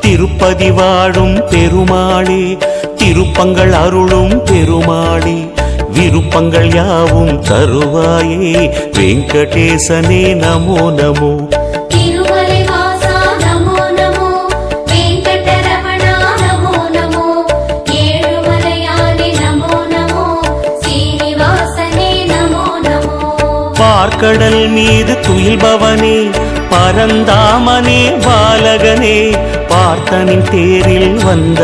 திருப்பதி வாழும் பெருமாளே திருப்பங்கள் அருளும் பெருமாளே விருப்பங்கள் யாவும் தருவாயே வெங்கடேசனே நமோ நமோ. பார்க்கடல் மீது துயில்பவனே பரந்தாமனே பாலகனே பார்த்தனின் தேரில் வந்த